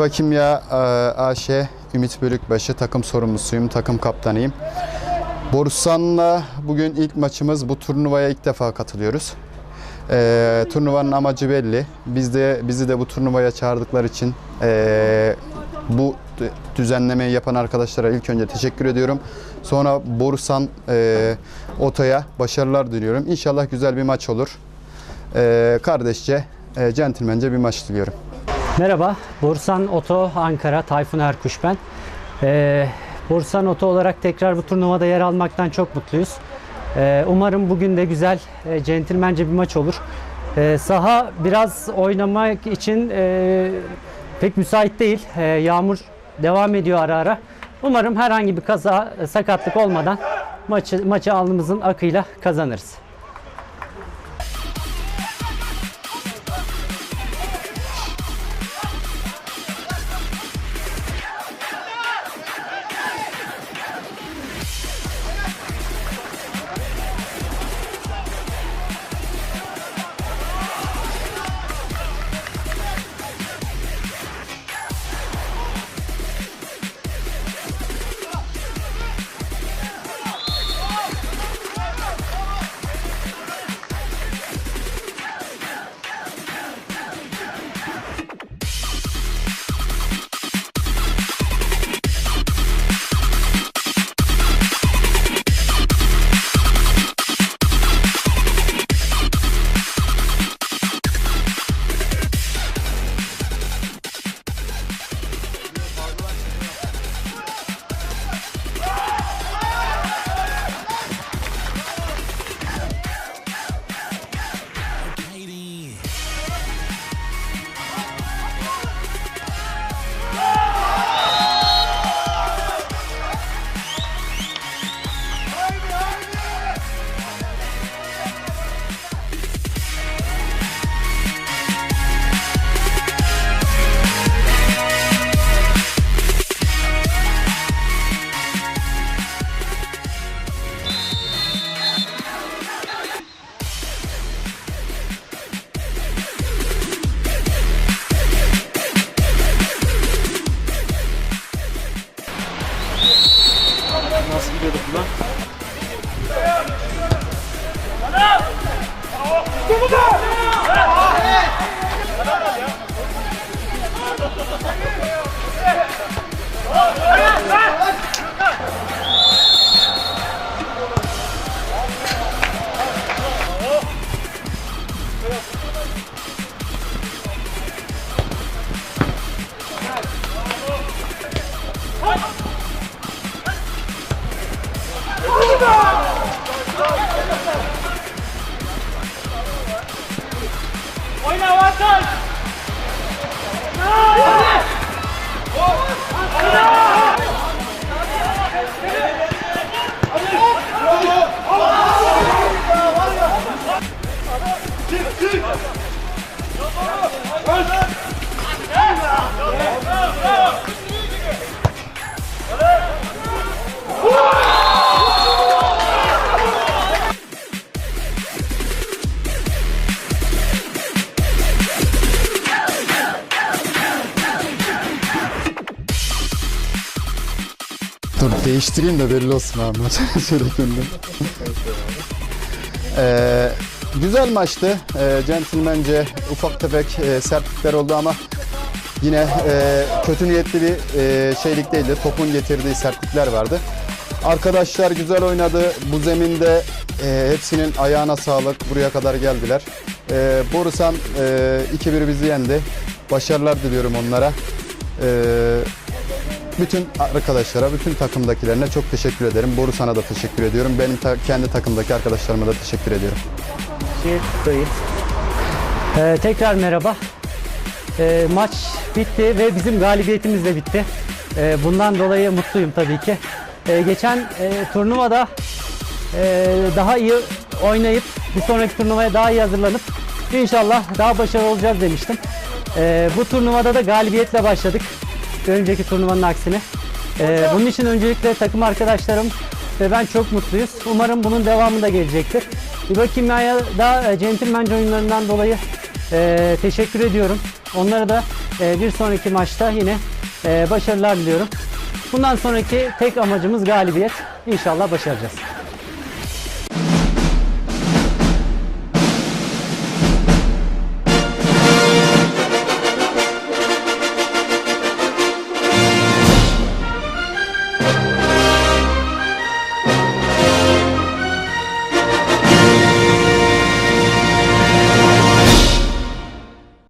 İBA Kimya e, AŞ Ümit Bölükbaşı takım sorumlusuyum, takım kaptanıyım. Borusan'la bugün ilk maçımız. Bu turnuvaya ilk defa katılıyoruz. E, turnuvanın amacı belli. Biz de bizi de bu turnuvaya çağırdıkları için e, bu düzenlemeyi yapan arkadaşlara ilk önce teşekkür ediyorum. Sonra Borusan e, Oto'ya başarılar diliyorum. İnşallah güzel bir maç olur. E, kardeşçe, e, centilmence bir maç diliyorum. Merhaba, Borsan Oto Ankara, Tayfun Erkuş ben. Ee, Borsan Oto olarak tekrar bu turnuvada yer almaktan çok mutluyuz. Ee, umarım bugün de güzel, e, centilmence bir maç olur. Ee, saha biraz oynamak için e, pek müsait değil. Ee, yağmur devam ediyor ara ara. Umarım herhangi bir kaza, e, sakatlık olmadan maçı, maçı alnımızın akıyla kazanırız. gidiyorduk buna. 올라왔던! 아! 아! 아! Dur değiştireyim de belli olsun abi maç söylediğimden. Ee, güzel maçtı. Ee, centilmence ufak tefek e, sertlikler oldu ama yine e, kötü niyetli bir e, şeylik değildi. Topun getirdiği sertlikler vardı. Arkadaşlar güzel oynadı. Bu zeminde e, hepsinin ayağına sağlık. Buraya kadar geldiler. E, Borusan e, 2-1 bizi yendi. Başarılar diliyorum onlara. E, bütün arkadaşlara, bütün takımdakilerine çok teşekkür ederim. Boru sana da teşekkür ediyorum. Benim ta- kendi takımdaki arkadaşlarıma da teşekkür ediyorum. Ee, tekrar merhaba. Ee, maç bitti ve bizim galibiyetimiz de bitti. Ee, bundan dolayı mutluyum tabii ki. Ee, geçen e, turnuvada e, daha iyi oynayıp bir sonraki turnuvaya daha iyi hazırlanıp inşallah daha başarılı olacağız demiştim. Ee, bu turnuvada da galibiyetle başladık. Önceki turnuvanın aksine. Ee, bunun için öncelikle takım arkadaşlarım ve ben çok mutluyuz. Umarım bunun devamı da gelecektir. İBA Kimya'ya da e, centilmence oyunlarından dolayı e, teşekkür ediyorum. Onlara da E, bir sonraki maçta yine e, başarılar diliyorum. Bundan sonraki tek amacımız galibiyet. İnşallah başaracağız.